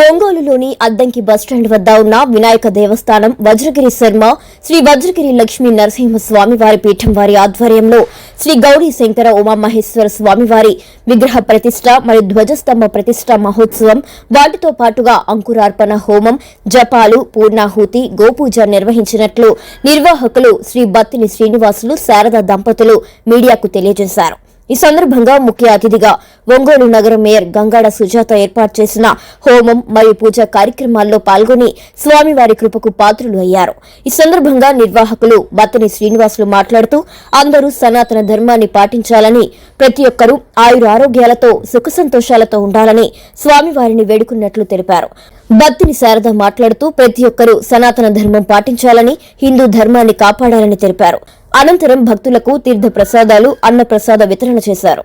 ఒంగోలులోని అద్దంకి బస్టాండ్ వద్ద ఉన్న వినాయక దేవస్థానం వజ్రగిరి శర్మ శ్రీ వజ్రగిరి లక్ష్మీ నరసింహస్వామి వారి పీఠం వారి ఆధ్వర్యంలో శ్రీ గౌరీ శంకర ఉమామహేశ్వర స్వామివారి విగ్రహ ప్రతిష్ట మరియు ధ్వజస్తంభ ప్రతిష్ట మహోత్సవం వాటితో పాటుగా అంకురార్పణ హోమం జపాలు పూర్ణాహుతి గోపూజ నిర్వహించినట్లు నిర్వాహకులు శ్రీ బత్తిని శ్రీనివాసులు శారద దంపతులు మీడియాకు తెలియజేశారు. ఈ సందర్భంగా ముఖ్య అతిథిగా ఒంగోలు నగర మేయర్ గంగాడ సుజాత ఏర్పాటు చేసిన హోమం మరియు పూజ కార్యక్రమాల్లో పాల్గొని స్వామివారి కృపకు పాత్రులు అయ్యారు. ఈ సందర్భంగా నిర్వాహకులు బత్తని శ్రీనివాసులు మాట్లాడుతూ అందరూ సనాతన ధర్మాన్ని పాటించాలని ప్రతి ఒక్కరూ ఆయుర ఆరోగ్యాలతో సుఖ సంతోషాలతో ఉండాలని స్వామివారిని వేడుకున్నట్లు తెలిపారు. బత్తిని శారద మాట్లాడుతూ ప్రతి ఒక్కరూ సనాతన ధర్మం పాటించాలని హిందూ ధర్మాన్ని కాపాడాలని తెలిపారు. అనంతరం భక్తులకు తీర్థ ప్రసాదాలు అన్న ప్రసాద వితరణ చేశారు.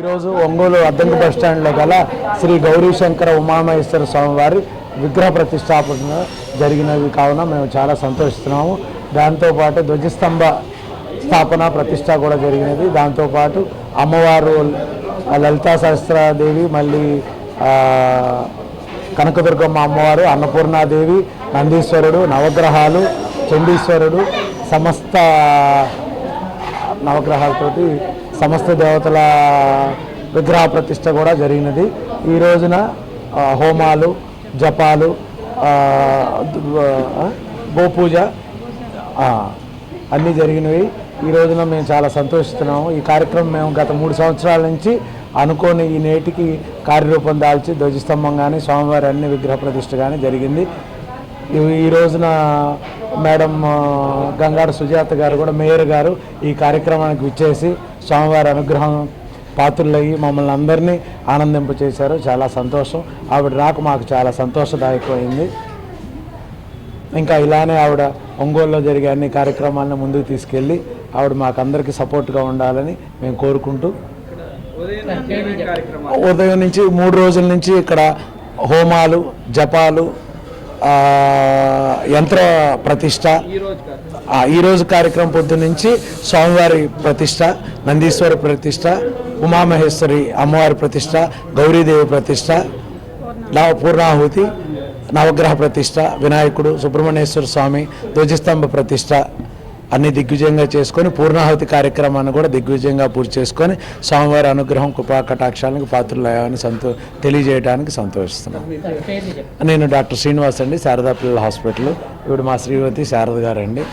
ఈరోజు ఒంగోలు అద్దంకి బస్ స్టాండ్లో గల శ్రీ గౌరీశంకర ఉమామహేశ్వర స్వామివారి విగ్రహ ప్రతిష్టాపన జరిగినవి కావున మేము చాలా సంతోషిస్తున్నాము. దాంతోపాటు ధ్వజస్తంభ స్థాపన ప్రతిష్ట కూడా జరిగినది. దాంతోపాటు అమ్మవారు లలితా సహస్రదేవి మళ్ళీ కనకదుర్గమ్మ అమ్మవారు అన్నపూర్ణాదేవి నందీశ్వరుడు నవగ్రహాలు చండీశ్వరుడు సమస్త నవగ్రహాలతోటి సమస్త దేవతల విగ్రహ ప్రతిష్ట కూడా జరిగినది. ఈ రోజున హోమాలు జపాలు గోపూజ అన్నీ జరిగినవి. ఈ రోజున మేము చాలా సంతోషిస్తున్నాము. ఈ కార్యక్రమం మేము గత మూడు సంవత్సరాల నుంచి అనుకోని ఈ నేటికి కార్యరూపం దాల్చి ధ్వజస్తంభం కానీ స్వామివారి అన్ని విగ్రహ ప్రతిష్ట కానీ జరిగింది. ఈ- రోజున మేడం గంగారు సుజాత గారు కూడా మేయర్ గారు ఈ కార్యక్రమానికి విచ్చేసి స్వామివారి అనుగ్రహం పాత్రులయ్యి మమ్మల్ని అందరినీ ఆనందింపచేశారు. చాలా సంతోషం. ఆవిడ రాక మాకు చాలా సంతోషదాయకమైంది. ఇంకా ఇలానే ఆవిడ ఒంగోలులో జరిగే అన్ని కార్యక్రమాలను ముందుకు తీసుకెళ్ళి ఆవిడ మాకు అందరికీ సపోర్ట్గా ఉండాలని మేము కోరుకుంటూ ఉదయం నుంచి మూడు రోజుల నుంచి ఇక్కడ హోమాలు జపాలు యంత్ర ప్రతిష్ట. ఈరోజు కార్యక్రమం పొద్దు నుంచి స్వామివారి ప్రతిష్ట నందీశ్వర ప్రతిష్ట ఉమామహేశ్వరి అమ్మవారి ప్రతిష్ట గౌరీదేవి ప్రతిష్ట నవ పూర్ణాహుతి నవగ్రహ ప్రతిష్ట వినాయకుడు సుబ్రహ్మణ్యేశ్వర స్వామి ధ్వజస్తంభ ప్రతిష్ట అన్ని దిగ్విజయంగా చేసుకొని పూర్ణాహుతి కార్యక్రమాన్ని కూడా దిగ్విజయంగా పూర్తి చేసుకొని స్వామివారి అనుగ్రహం కృపా కటాక్షాలకు పాత్రలయ్యామని సంతో తెలియజేయడానికి సంతోషిస్తున్నాను నేను డాక్టర్ శ్రీనివాస్ అండి శారదా పిల్లల హాస్పిటల్. ఇప్పుడు మా శ్రీవతి శారద గారు అండి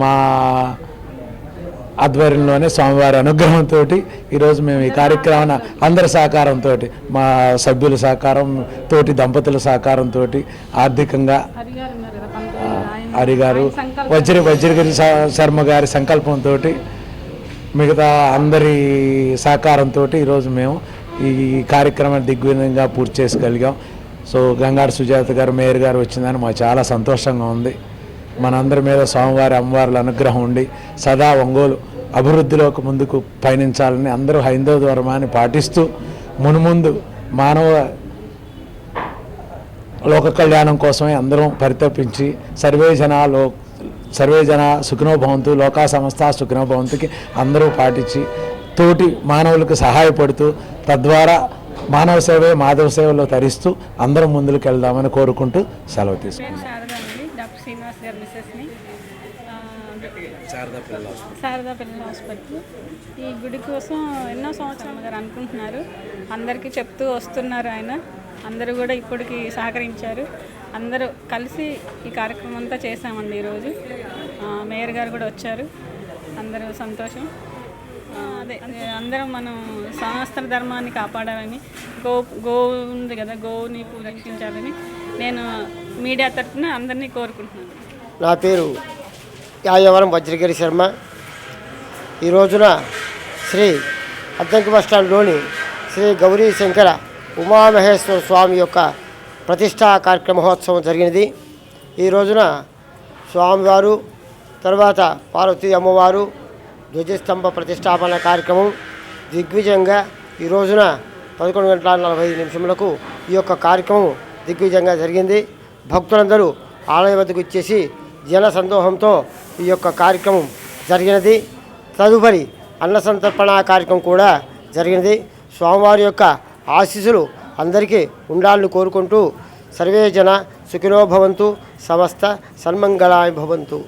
మా ఆధ్వర్యంలోనే స్వామివారి అనుగ్రహంతో ఈరోజు మేము ఈ కార్యక్రమాన్ని అందరి సహకారంతో మా సభ్యుల సహకారం తోటి దంపతుల సహకారంతో ఆర్థికంగా హరి గారు వజ్ర వజ్రగిరి శర్మ గారి సంకల్పంతో మిగతా అందరి సహకారంతో ఈరోజు మేము ఈ కార్యక్రమాన్ని దిగ్విజయంగా పూర్తి చేసుకోగలిగాం. సో గంగాడు సుజాత గారు మేయర్ గారు వచ్చిందని మాకు చాలా సంతోషంగా ఉంది. మనందరి మీద స్వామివారి అమ్మవార్ల అనుగ్రహం ఉండి సదా ఒంగోలు అభివృద్ధిలోకి ముందుకు పయనించాలని అందరూ హైందవ ధర్మాన్ని పాటిస్తూ మునుముందు మానవ లోక కళ్యాణం కోసమే అందరం పరితపించి సర్వే జనాలు సర్వే జన సుఖినో భవంతు లోకా సంస్థ సుఖినో భవంతుకి అందరూ పాటించి తోటి మానవులకు సహాయపడుతూ తద్వారా మానవ సేవే మాధవ సేవలో తరిస్తూ అందరం ముందుకు వెళ్దామని కోరుకుంటూ సెలవు తీసుకుంటాం పేరు శారద పిల్లల హాస్పిటల్. ఈ గుడి కోసం ఎన్నో సంవత్సరాలు గారు అనుకుంటున్నారు. అందరికీ చెప్తూ వస్తున్నారు ఆయన. అందరూ కూడా ఇప్పటికి సహకరించారు. అందరూ కలిసి ఈ కార్యక్రమం అంతా చేశామండి ఈరోజు. మేయర్ గారు కూడా వచ్చారు. అందరూ సంతోషం. అదే అందరం మనం సనాతన ధర్మాన్ని కాపాడాలని గో గో ఉంది కదా గోవుని రక్షించాలని నేను మీడియా తరఫున అందరినీ కోరుకుంటున్నాను. నా పేరు యాయవరం వజ్రగిరి శర్మ. ఈ రోజున శ్రీ అద్దంకి బస్టాండ్లోని శ్రీ గౌరీ శంకర ఉమామహేశ్వర స్వామి యొక్క ప్రతిష్టా కార్యక్రమోత్సవం జరిగినది. ఈ రోజున స్వామివారు తర్వాత పార్వతీ అమ్మవారు ధ్వజస్తంభ ప్రతిష్టాపన కార్యక్రమం దిగ్విజయంగా ఈ రోజున పదకొండు గంటల నలభై నిమిషములకు ఈ యొక్క కార్యక్రమం దిగ్విజయంగా జరిగింది. భక్తులందరూ ఆలయ వద్దకు ఇచ్చేసి జన సందోహంతో ఈ యొక్క కార్యక్రమం జరిగినది. తదుపరి అన్న సంతర్పణ కార్యక్రమం కూడా జరిగినది. స్వామివారి యొక్క ఆశీస్సులు అందరికీ ఉండాలని కోరుకుంటూ సర్వే జన సుఖినో భవంతు సమస్త సన్మంగళాయ భవంతు.